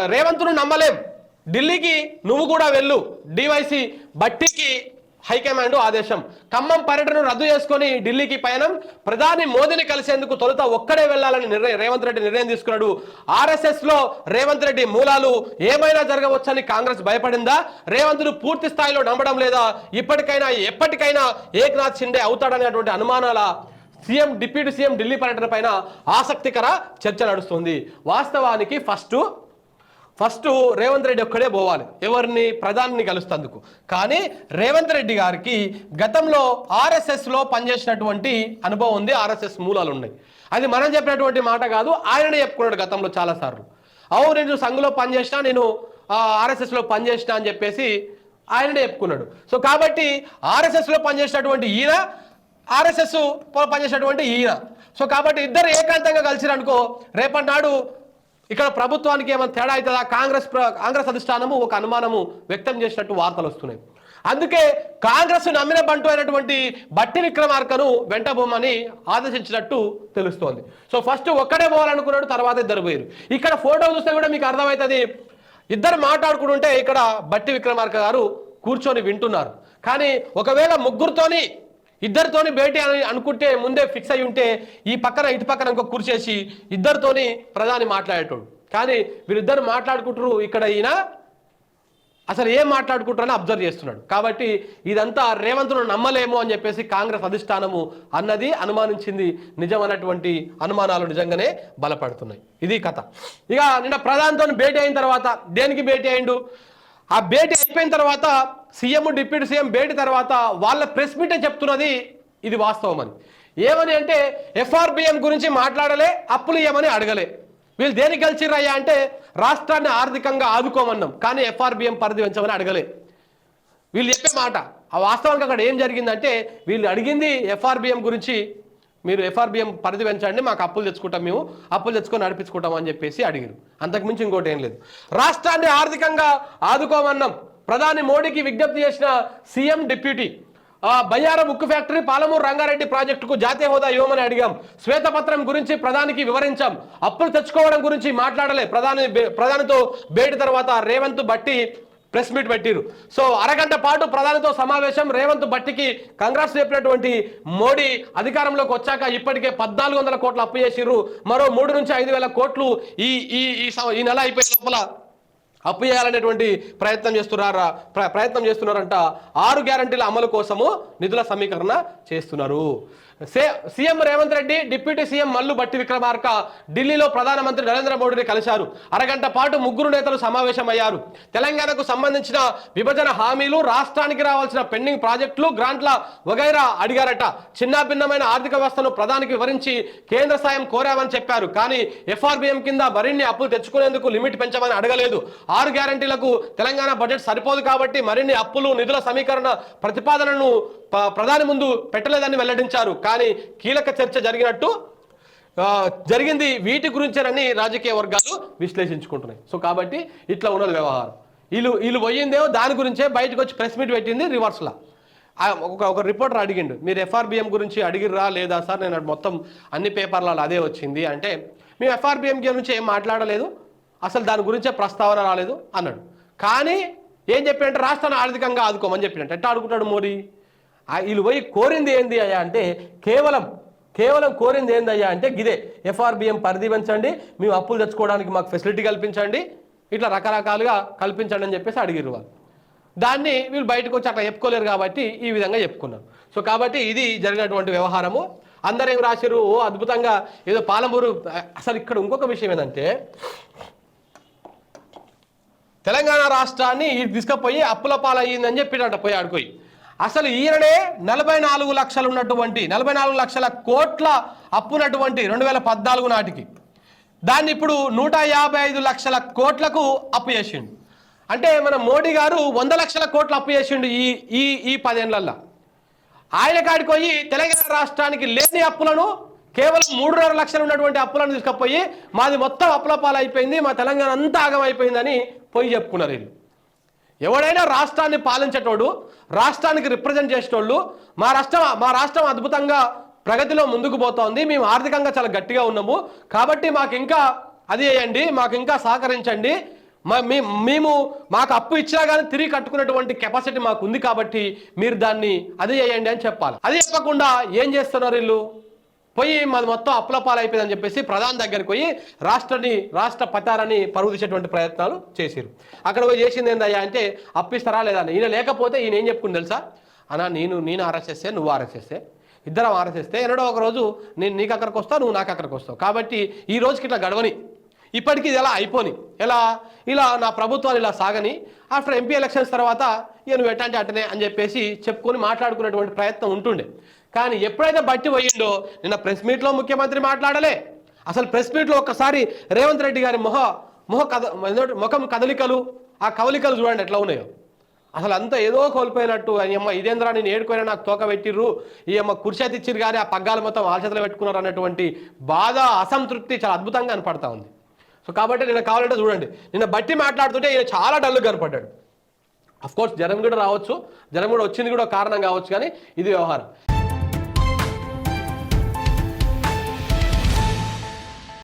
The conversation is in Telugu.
రేవంత్ను నమ్మలేం. ఢిల్లీకి నువ్వు కూడా వెళ్ళు. డివైసి బట్టికి హైకమాండ్ ఆదేశం. ఖమ్మం పర్యటనను రద్దు చేసుకొని ఢిల్లీకి పయనం. ప్రధాని మోదీని కలిసేందుకు తొలుత ఒక్కడే వెళ్ళాలని నిర్ణయం రేవంత్ రెడ్డి నిర్ణయం తీసుకున్నాడు. ఆర్ఎస్ఎస్లో రేవంత్ రెడ్డి మూలాలు ఏమైనా జరగవచ్చని కాంగ్రెస్ భయపడిందా? రేవంత్ను పూర్తి స్థాయిలో నమ్మడం లేదా? ఇప్పటికైనా ఎప్పటికైనా ఏక్నాథ్ షిండే అవుతాడనేటువంటి అనుమానాల సీఎం డిప్యూటీ సీఎం ఢిల్లీ పర్యటన పైన ఆసక్తికర చర్చ నడుస్తుంది. వాస్తవానికి ఫస్ట్ ఫస్ట్ రేవంత్ రెడ్డి ఒక్కడే పోవాలి. ఎవరిని? ప్రధాని కలుస్తందుకు కానీ రేవంత్ రెడ్డి గారికి గతంలో ఆర్ఎస్ఎస్లో పనిచేసినటువంటి అనుభవం ఉంది ఆర్ఎస్ఎస్ మూలాలు ఉన్నాయి. అది మనం చెప్పినటువంటి మాట కాదు ఆయననే చెప్పుకున్నాడు గతంలో చాలా సార్లు. అవును నేను సంఘలో పనిచేసినా నేను ఆర్ఎస్ఎస్లో పనిచేసిన అని చెప్పేసి ఆయననే చెప్పుకున్నాడు. సో కాబట్టి ఆర్ఎస్ఎస్లో పనిచేసినటువంటి ఈయన ఆర్ఎస్ఎస్ పనిచేసినటువంటి ఈయన. సో కాబట్టి ఇద్దరు ఏకాంతంగా కలిసిరనుకో రేపటి నాడు ఇక్కడ ప్రభుత్వానికి ఏమైనా తేడా అవుతుందా? కాంగ్రెస్ ప్ర- కాంగ్రెస్ అధిష్టానము ఒక అనుమానము వ్యక్తం చేసినట్టు వార్తలు వస్తున్నాయి. అందుకే కాంగ్రెస్ నమ్మిన బంటు అయినటువంటి బట్టి విక్రమార్కను వెంటబోమని ఆదేశించినట్టు తెలుస్తోంది. సో ఫస్ట్ ఒక్కడే పోవాలనుకున్నాడు తర్వాత ఇద్దరు పోయారు ఇక్కడ ఫోటో చూస్తే కూడా మీకు అర్థమవుతుంది ఇద్దరు మాట్లాడుకుంటుంటే ఇక్కడ బట్టి విక్రమార్క గారు కూర్చొని వింటున్నారు. కానీ ఒకవేళ ముగ్గురుతోని ఇద్దరితోని భేటీ అని అనుకుంటే ముందే ఫిక్స్ అయి ఉంటే ఈ పక్కన ఇటు పక్కన ఇంకో కూర్చేసి ఇద్దరితోని ప్రధాని మాట్లాడేటోడు. కానీ వీరిద్దరు మాట్లాడుకుంటారు ఇక్కడ ఈయన. అసలు ఏం మాట్లాడుకుంటారని అబ్జర్వ్ చేస్తున్నాడు. కాబట్టి ఇదంతా రేవంత్ను నమ్మలేము అని చెప్పేసి కాంగ్రెస్ అధిష్టానము అన్నది అనుమానించింది. నిజమైనటువంటి అనుమానాలు నిజంగానే బలపడుతున్నాయి. ఇది కథ. ఇక నిన్న ప్రధానితో భేటీ అయిన తర్వాత దేనికి భేటీ అయిండు? ఆ భేటీ అయిపోయిన తర్వాత సీఎం డిప్యూటీ సీఎం భేటీ తర్వాత వాళ్ళ ప్రెస్ మీటే చెప్తున్నది ఇది వాస్తవం అని ఏమని అంటే ఎఫ్ఆర్బిఎం గురించి మాట్లాడలే అప్పులు ఇవ్వమని అడగలే. వీళ్ళు దేనికి గెలిచిర్రయ్యా అంటే రాష్ట్రాన్ని ఆర్థికంగా ఆదుకోమన్నాం కానీ ఎఫ్ఆర్బిఎం పరిధి పెంచమని అడగలే. వీళ్ళు చెప్పే మాట ఆ వాస్తవానికి అక్కడ ఏం జరిగిందంటే వీళ్ళు అడిగింది ఎఫ్ఆర్బిఎం గురించి మీరు ఎఫ్ఆర్బిఎం పరిధి పెంచండి మాకు అప్పులు తెచ్చుకుంటాం మేము అప్పులు తెచ్చుకొని నడిపించుకుంటాం అని చెప్పేసి అడిగారు అంతకుమించి ఇంకోటి ఏం లేదు. రాష్ట్రాన్ని ఆర్థికంగా ఆదుకోమన్నాం. ప్రధాని మోడీకి విజ్ఞప్తి చేసిన సీఎం డిప్యూటీ బయ్యార బయ్యారం ఉక్కు ఫ్యాక్టరీ పాలమూరు రంగారెడ్డి ప్రాజెక్టుకు జాతీయ హోదా ఇవ్వమని అడిగాం. శ్వేతపత్రం గురించి ప్రధానికి వివరించాం. అప్పులు తెచ్చుకోవడం గురించి మాట్లాడలే. ప్రధాని ప్రధానితో భేటీ తర్వాత రేవంత్ బట్టి ప్రెస్ మీట్ పెట్టిరు. సో అరగంట పాటు ప్రధానితో సమావేశం. రేవంత్ బట్టికి కాంగ్రెస్ చెప్పినటువంటి మోడీ అధికారంలోకి వచ్చాక ఇప్పటికే పద్నాలుగు వందల కోట్లు అప్పు చేసిర్రు. మరో మూడు నుంచి ఐదు వేల కోట్లు ఈ ఈ ఈ ఈ నెల అయిపోయే లోపల అప్పు చేయాలనేటువంటి ప్రయత్నం చేస్తున్నారా? ప్రయత్నం చేస్తున్నారంట. ఆరు గ్యారంటీల అమలు కోసము నిధుల సమీకరణ చేస్తున్నారు. CM Revanth Reddy deputy CM Mallu Bhatti Vikramarka ఢిల్లీలో ప్రధానమంత్రి నరేంద్ర మోడీని కలిశారు. అరగంట పాటు ముగ్గురు నేతలు సమావేశమయ్యారు. తెలంగాణకు సంబంధించిన విభజన హామీలు రాష్ట్రానికి రావాల్సిన పెండింగ్ ప్రాజెక్టులు గ్రాంట్ల వగైరా అడిగారట. చిన్నాభిన్నమైన ఆర్థిక వ్యవస్థను ప్రధానికి వివరించి కేంద్ర సాయం కోరామని చెప్పారు. కానీ ఎఫ్ఆర్బిఎం కింద మరిన్ని అప్పులు తెచ్చుకునేందుకు లిమిట్ పెంచమని అడగలేదు. ఆరు గ్యారంటీలకు తెలంగాణ బడ్జెట్ సరిపోదు కాబట్టి మరిన్ని అప్పులు నిధుల సమీకరణ ప్రతిపాదనను ప- ప్రధాని ముందు పెట్టలేదని వెల్లడించారు. కానీ కీలక చర్చ జరిగినట్టు జరిగింది. వీటి గురించేనని రాజకీయ వర్గాలు విశ్లేషించుకుంటున్నాయి. సో కాబట్టి ఇట్లా ఉన్నది వ్యవహారం. వీళ్ళు వీళ్ళు పోయిందేమో దాని గురించే బయటకు వచ్చి ప్రెస్ మీట్ పెట్టింది రివర్స్లా. ఒక ఒక రిపోర్టర్ అడిగిండు మీరు ఎఫ్ఆర్బిఎం గురించి అడిగిర్రా లేదా సార్? నేను మొత్తం అన్ని పేపర్లలో అదే వచ్చింది. అంటే మేము ఎఫ్ఆర్బిఎం గురించి ఏం మాట్లాడలేదు. అసలు దాని గురించే ప్రస్తావన రాలేదు. అన్నాడు. కానీ ఏం చెప్పినట్టే రాష్ట్రాన్ని ఆర్థికంగా ఆదుకోమని చెప్పినట్టు ఎట్లా ఆడుకుంటాడు మోడీ? వీళ్ళు పోయి కోరింది ఏంది అయ్యా అంటే కేవలం కేవలం కోరింది ఏందయ్యా అంటే గిదే. ఎఫ్ఆర్బిఎం పరిధి పెంచండి మేము అప్పులు తెచ్చుకోవడానికి మాకు ఫెసిలిటీ కల్పించండి ఇట్లా రకరకాలుగా కల్పించండి అని చెప్పేసి అడిగిరు వాళ్ళు. దాన్ని వీళ్ళు బయటకు వచ్చి అట్లా చెప్పుకోలేరు కాబట్టి ఈ విధంగా చెప్పుకున్నారు. సో కాబట్టి ఇది జరిగినటువంటి వ్యవహారము. అందరూ ఏం రాశారు ఓ అద్భుతంగా ఏదో పాలమూరు అసలు ఇక్కడ ఇంకొక విషయం ఏంటంటే తెలంగాణ రాష్ట్రాన్ని ఈ తీసుకుపోయి అప్పుల పాలయ్యిందని చెప్పినట్ట పోయి ఆడుకోయి అసలు ఈయననే నలభై నాలుగు లక్షలు ఉన్నటువంటి నలభై నాలుగు లక్షల కోట్ల అప్పున్నటువంటి రెండు వేల పద్నాలుగు నాటికి. దాన్ని ఇప్పుడు నూట యాభై ఐదు లక్షల కోట్లకు అప్పు చేసిండు. అంటే మన మోడీ గారు వంద లక్షల కోట్లు అప్పు చేసిండు ఈ ఈ ఈ పదేళ్ళల్లో. ఆయన కాడికి పోయి తెలంగాణ రాష్ట్రానికి లేని అప్పులను కేవలం మూడున్నర లక్షలు ఉన్నటువంటి అప్పులను తీసుకుపోయి మాది మొత్తం అప్పుల పాలైపోయింది మా తెలంగాణ అంతా ఆగమైపోయిందని పోయి చెప్పుకున్నారు వీళ్ళు. ఎవడైనా రాష్ట్రాన్ని పాలించేటోడు రాష్ట్రానికి రిప్రజెంట్ చేసేటోళ్ళు మా రాష్ట్రం మా రాష్ట్రం అద్భుతంగా ప్రగతిలో ముందుకు పోతోంది మేము ఆర్థికంగా చాలా గట్టిగా ఉన్నాము కాబట్టి మాకు ఇంకా అది చేయండి మాకు ఇంకా సహకరించండి. మేము మాకు అప్పు ఇచ్చినా కానీ తిరిగి కట్టుకునేటువంటి కెపాసిటీ మాకు ఉంది కాబట్టి మీరు దాన్ని అది చేయండి అని చెప్పాలి. అది చెప్పకుండా ఏం చేస్తున్నారు వీళ్ళు? పోయి మాది మొత్తం అప్లపాలైపోయిందని చెప్పేసి ప్రధాని దగ్గరికి పోయి రాష్ట్రాన్ని రాష్ట్ర పతారాన్ని పరుగు ప్రయత్నాలు చేశారు అక్కడ పోయి చేసింది ఏందయ్యా అంటే అప్పిస్తారా లేదా అని. ఈయన లేకపోతే ఈయన ఏం చెప్పుకుని తెలుసా? అన్నా నేను నేను ఆర్ఎస్ఎస్ఏ నువ్వు ఆర్ఎస్ఎస్ఏ. ఇద్దరం ఆర్ఎస్ఎస్తే ఎన్నడో ఒక రోజు నేను నీకు అక్కడికి వస్తావు నువ్వు నాకు అక్కడికి వస్తావు. కాబట్టి ఈ రోజుకి ఇట్లా గడవని. ఇప్పటికీ ఇది ఎలా అయిపోని? ఎలా? ఇలా నా ప్రభుత్వాలు ఇలా సాగని ఆఫ్టర్ ఎంపీ ఎలక్షన్స్ తర్వాత ఇక నువ్వు ఎట్లాంటి అట్టనే అని చెప్పేసి చెప్పుకొని మాట్లాడుకునేటువంటి ప్రయత్నం ఉంటుండే. కానీ ఎప్పుడైతే బట్టి పోయిండో నిన్న ప్రెస్ మీట్లో ముఖ్యమంత్రి మాట్లాడలే. అసలు ప్రెస్ మీట్లో ఒక్కసారి రేవంత్ రెడ్డి గారి మొహ మొహ కథ ముఖం కదలికలు ఆ కవలికలు చూడండి ఎట్లా ఉన్నాయో. అసలు అంతా ఏదో కోల్పోయినట్టు అని అమ్మ ఇదేంద్రా నేను ఏడుకోయినా నాకు తోక పెట్టిర్రు ఈ అమ్మ కుర్చీ ఇచ్చిర్రు కానీ ఆ పగ్గాలు మొత్తం ఆల్చతలు పెట్టుకున్నారు అన్నటువంటి బాధ అసంతృప్తి చాలా అద్భుతంగా కనపడతా ఉంది. సో కాబట్టి నేను కావాలంటే చూడండి. నిన్న బట్టి మాట్లాడుతుంటే ఈయన చాలా డల్లు కనపడ్డాడు. అఫ్కోర్స్ జ్వరం కూడా రావచ్చు. జ్వరం కూడా వచ్చింది కూడా కారణం కావచ్చు కానీ ఇది వ్యవహారం.